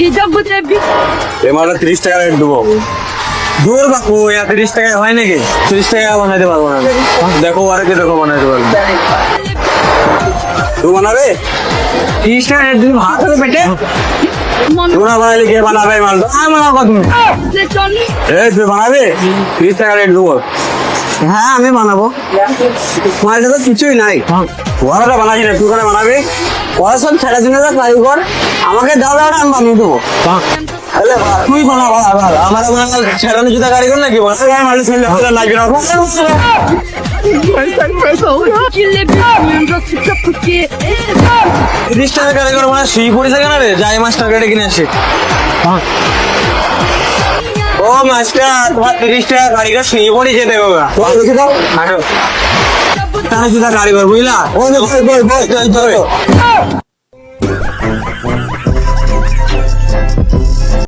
খিদব এমারে তিরিশ টাকা রেট দেবো। দূর বাপু ইয়া তিরিশ টাকায় হয় নাকি? তিরিশ টাকা বানাইতে পারব না। দেখো আরেকে দেখো বানাইতে পারব। তুই বানাবে? তিরিশ টাকা রেট দিবি ভাত হবে পেটে? তোমরা বানাইলে কে বানাবে মাল আর বানাও কত তুমি তুই বানাবে? তিরিশ টাকা রেট দেবো। হ্যাঁ আমি বানাবো। মালটা তো কিছুই নাই। ওরা বানাচ্ছি না তুই করে বানাবি। ওরা সব ছেড়ে দিনে যা কারিগর আমাকে দাও দাও আমি বানিয়ে দেবো। তাহলে তুই বানা বানা বানা। আমার বানাল ছেড়ানো জুতা কারিগর নাকি? বানা মালিক ছেলে লাগবে না। আমরা তিরিশ টাকা কারিগর মানে শুয়ে পড়ে থাকে না রে? যাই মাস্টার কেটে কিনে আসি। ও মাস্টার তোমার তিরিশ টাকা কারিগর শুয়ে পড়ে যেতে হবে লিখে দাও। আসো। তাহলে জুতা কারিগর বুঝলা?